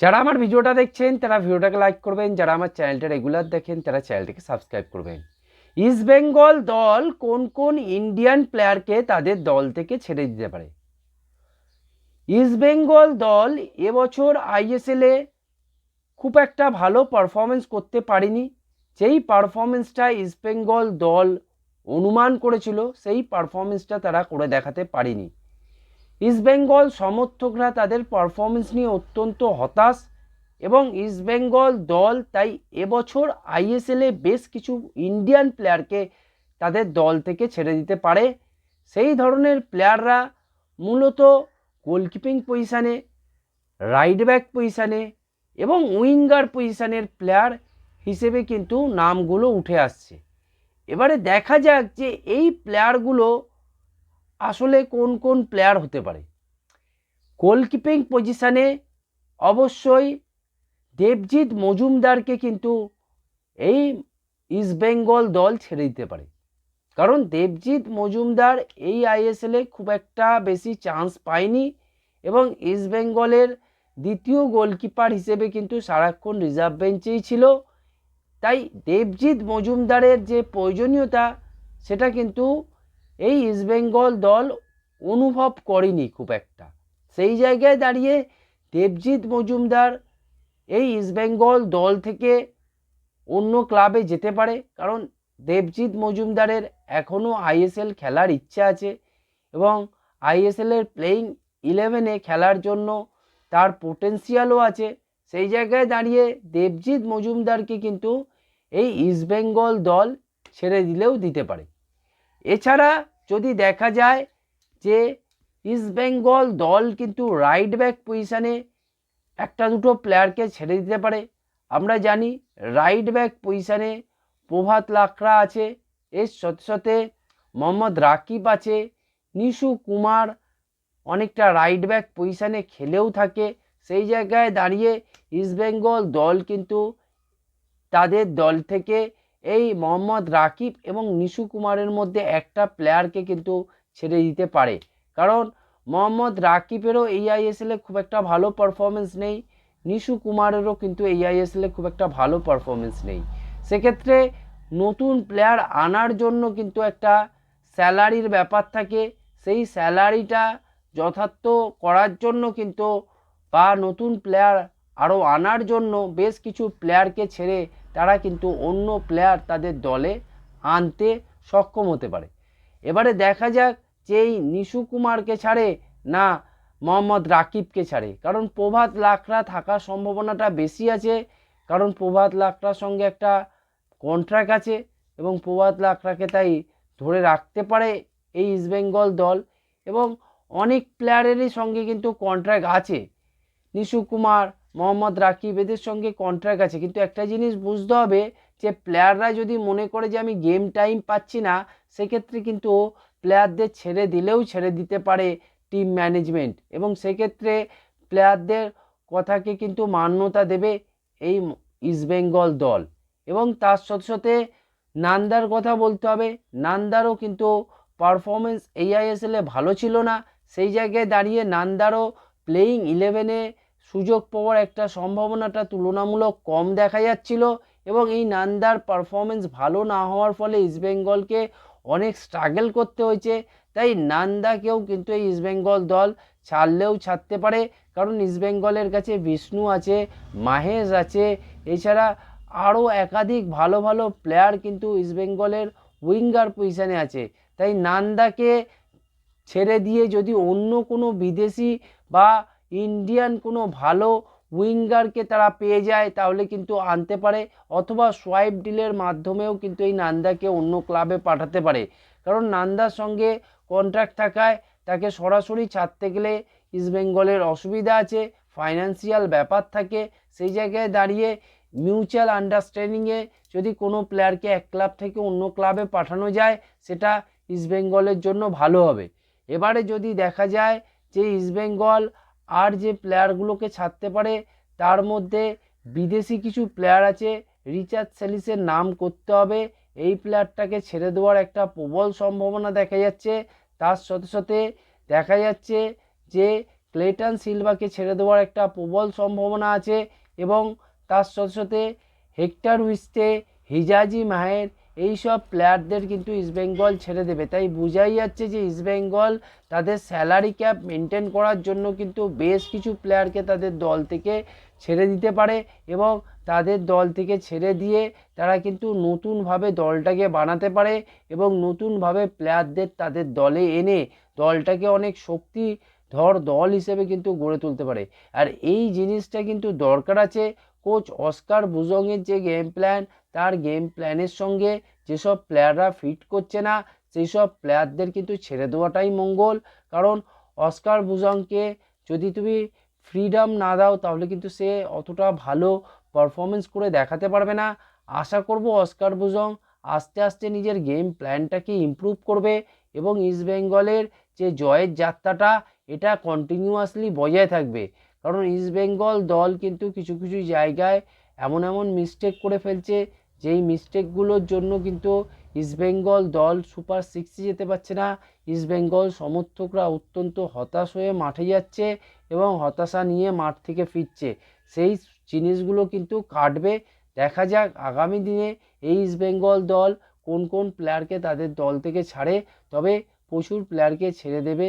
যারা আমার ভিডিওটা দেখছেন, তারা ভিডিওটাকে লাইক করবেন। যারা আমার চ্যানেলটা রেগুলার দেখেন, তারা চ্যানেলটাকে সাবস্ক্রাইব করবেন। ইস্ট বেঙ্গল দল কোন কোন ইন্ডিয়ান প্লেয়ারকে তাদের দল থেকে ছেড়ে দিতে পারে? ইস্ট বেঙ্গল দল এবছর আইএসএলে খুব একটা ভালো পারফরমেন্স করতে পারেনি। যেই পারফরমেন্সটা ইস্ট বেঙ্গল দল অনুমান করেছিল, সেই পারফরমেন্সটা তারা করে দেখাতে পারেনি। ইস্টবেঙ্গল সমর্থকরা তাদের পারফরমেন্স নিয়ে অত্যন্ত হতাশ এবং ইস্টবেঙ্গল দল তাই এবছর আইএসএলে বেশ কিছু ইন্ডিয়ান প্লেয়ারকে তাদের দল থেকে ছেড়ে দিতে পারে। সেই ধরনের প্লেয়াররা মূলত গোলকিপিং পজিশানে রাইট ব্যাক পজিশানে এবং উইঙ্গার পজিশানের প্লেয়ার হিসেবে কিন্তু নামগুলো উঠে আসছে। এবারে দেখা যাক যে এই প্লেয়ারগুলো আসলে কোন কোন প্লেয়ার হতে পারে। গোলকিপিং পজিশানে অবশ্যই দেবজিৎ মজুমদারকে কিন্তু এই ইস্টবেঙ্গল দল ছেড়ে দিতে পারে। কারণ দেবজিৎ মজুমদার এই আইএসএলে খুব একটা বেশি চান্স পায়নি এবং ইস্টবেঙ্গলের দ্বিতীয় গোলকিপার হিসেবে কিন্তু সারাক্ষণ রিজার্ভ বেঞ্চেই ছিল। তাই দেবজিৎ মজুমদারের যে প্রয়োজনীয়তা, সেটা কিন্তু এই ইস্টবেঙ্গল দল অনুভব করেনি খুব একটা। সেই জায়গায় দাঁড়িয়ে দেবজিৎ মজুমদার এই ইস্টবেঙ্গল দল থেকে অন্য ক্লাবে যেতে পারে, কারণ দেবজিৎ মজুমদারের এখনও আইএসএল খেলার ইচ্ছা আছে এবং আইএসএলের প্লেয়িং ইলেভেনে খেলার জন্য তার পোটেন্সিয়ালও আছে। সেই জায়গায় দাঁড়িয়ে দেবজিৎ মজুমদারকে কিন্তু এই ইস্টবেঙ্গল দল ছেড়ে দিলেও দিতে পারে। এছাড়া যদি দেখা যায় যে ইস্টবেঙ্গল দল কিন্তু রাইট ব্যাক পজিশানে একটা দুটো প্লেয়ারকে ছেড়ে দিতে পারে। আমরা জানি রাইট ব্যাক পজিশানে প্রভাত লাকড়া আছে, এর সাথে সাথে মোহাম্মদ রাকিব আছে, নিশু কুমার অনেকটা রাইট ব্যাক পজিশানে খেলেও থাকে। সেই জায়গায় দাঁড়িয়ে ইস্টবেঙ্গল দল কিন্তু তাদের দল থেকে এই মোহাম্মদ রাকিব এবং নিশু কুমারের মধ্যে একটা প্লেয়ারকে কিন্তু ছেড়ে দিতে পারে। কারণ মোহাম্মদ রাকিবেরও এই আইএসএলে খুব একটা ভালো পারফরমেন্স নেই, নিশু কুমারেরও কিন্তু এই আইএসএলে খুব একটা ভালো পারফরমেন্স নেই। সেক্ষেত্রে নতুন প্লেয়ার আনার জন্য কিন্তু একটা স্যালারির ব্যাপার থাকে। সেই স্যালারিটা যথার্থ করার জন্য কিন্তু বা নতুন প্লেয়ার আরও আনার জন্য বেশ কিছু প্লেয়ারকে ছেড়ে তারা কিন্তু অন্য প্লেয়ার তাদের দলে আনতে সক্ষম হতে পারে। এবারে দেখা যাক যে এই নিশু কুমারকে ছাড়ে না মোহাম্মদ রাকিবকে ছাড়ে। কারণ প্রভাত লাকড়া থাকার সম্ভাবনাটা বেশি আছে। কারণ প্রভাত লাকড়ার সঙ্গে একটা কন্ট্রাক্ট আছে এবং প্রভাত লাকড়াকে তাই ধরে রাখতে পারে এই ইস্টবেঙ্গল দল এবং অনেক প্লেয়ারেরই সঙ্গে কিন্তু কন্ট্রাক্ট আছে। নিশু কুমার মোহাম্মদ রাকিব এদের সঙ্গে কন্ট্রাক্ট আছে। কিন্তু একটা জিনিস বুঝতে হবে যে প্লেয়াররা যদি মনে করে যে, আমি গেম টাইম পাচ্ছি না, সেক্ষেত্রে কিন্তু প্লেয়ারদের ছেড়ে দিলেও ছেড়ে দিতে পারে টিম ম্যানেজমেন্ট এবং সেক্ষেত্রে প্লেয়ারদের কথাকে কিন্তু মান্যতা দেবে এই ইস্টবেঙ্গল দল। এবং তার সাথে সাথে নান্দার কথা বলতে হবে। নান্দারও কিন্তু পারফরমেন্স এই আইএসএলে ভালো ছিল না। সেই জায়গায় দাঁড়িয়ে নান্দারও প্লেয়িং ইলেভেনে সুযোগ পাওয়ার একটা সম্ভাবনাটা তুলনামূলক কম দেখা যাচ্ছিল এবং এই নান্দার পারফরমেন্স ভালো না হওয়ার ফলে ইস্টবেঙ্গলকে অনেক স্ট্রাগল করতে হয়েছে। তাই নান্দাকেও কিন্তু এই ইস্টবেঙ্গল দল ছাড়লেও ছাড়তে পারে। কারণ ইস্টবেঙ্গলের কাছে বিষ্ণু আছে মাহেশ আছে, এছাড়া আরও একাধিক ভালো ভালো প্লেয়ার কিন্তু ইস্টবেঙ্গলের উইঙ্গার পজিশানে আছে। তাই নান্দাকে ছেড়ে দিয়ে যদি অন্য কোনো বিদেশি বা ইন্ডিয়ান কোনো ভালো উইঙ্গারকে তারা পেয়ে যায়, তাহলে কিন্তু আনতে পারে, অথবা সোয়াইপ ডিলের মাধ্যমেও কিন্তু এই নান্দাকে অন্য ক্লাবে পাঠাতে পারে। কারণ নান্দার সঙ্গে কন্ট্রাক্ট থাকায় তাকে সরাসরি ছাড়তে গেলে ইস্টবেঙ্গলের অসুবিধা আছে ফাইন্যান্সিয়াল ব্যাপার থাকে, সেই জায়গায় দাঁড়িয়ে মিউচুয়াল আন্ডারস্ট্যান্ডিংয়ে যদি কোনো প্লেয়ারকে এক ক্লাব থেকে অন্য ক্লাবে পাঠানো যায়, সেটা ইস্টবেঙ্গলের জন্য ভালো হবে। এবারে যদি দেখা যায় যে ইস্টবেঙ্গল আর যে প্লেয়ারগুলোকে ছাড়তে পারে, তার মধ্যে বিদেশি কিছু প্লেয়ার আছে, রিচার্ড সেলিসের নাম করতে হবে। এই প্লেয়ারটাকে ছেড়ে দেওয়ার একটা প্রবল সম্ভাবনা দেখা যাচ্ছে। তার সাথে সাথে দেখা যাচ্ছে যে, ক্লেটন সিলভাকে ছেড়ে দেওয়ার একটা প্রবল সম্ভাবনা আছে এবং তার সাথে সাথে হেক্টর উইস্টে হিজাজি মাহের এইসব প্লেয়ারদের কিন্তু ইস্টবেঙ্গল ছেড়ে দেবে। তাই বোঝাই যাচ্ছে যে ইস্টবেঙ্গল তাদের স্যালারি ক্যাপ মেনটেন করার জন্য কিন্তু বেশ কিছু প্লেয়ারকে তাদের দল থেকে ছেড়ে দিতে পারে এবং তাদের দল থেকে ছেড়ে দিয়ে তারা কিন্তু নতুনভাবে দলটাকে বানাতে পারে এবং নতুনভাবে প্লেয়ারদের তাদের দলে এনে দলটাকে অনেক শক্তি ধর দল হিসেবে কিন্তু গড়ে তুলতে পারে। আর এই জিনিসটা কিন্তু দরকার আছে কোচ অস্কার বুজংয়ের যে গেম প্ল্যান তার গেম প্ল্যানের সঙ্গে যেসব প্লেয়াররা ফিট করছে না সেই সব প্লেয়ারদের কিন্তু ছেড়ে দেওয়াটাই মঙ্গল। কারণ অস্কার বুজংকে যদি তুমি ফ্রিডম না দাও, তাহলে কিন্তু সে অতটা ভালো পারফরমেন্স করে দেখাতে পারবে না। আশা করব অস্কার বুজং আস্তে আস্তে নিজের গেম প্ল্যানটাকে ইমপ্রুভ করবে এবং ইস্ট বেঙ্গলের যে জয়ের যাত্রাটা, এটা কন্টিনিউয়াসলি বজায় থাকবে। কারণ ইস্ট বেঙ্গল দল কিন্তু কিছু কিছু জায়গায় এমন এমন মিস্টেক করে ফেলছে, যেই মিস্টেকগুলোর জন্য কিন্তু ইস্টবেঙ্গল দল সুপার সিক্সে যেতে পারছে না। ইস্টবেঙ্গল সমর্থকরা অত্যন্ত হতাশ হয়ে মাঠে যাচ্ছে এবং হতাশা নিয়ে মাঠ থেকে ফিরছে। সেই জিনিসগুলো কিন্তু কাটবে। দেখা যাক আগামী দিনে এই ইস্টবেঙ্গল দল কোন কোন প্লেয়ারকে তাদের দল থেকে ছাড়ে। তবে প্রচুর প্লেয়ারকে ছেড়ে দেবে।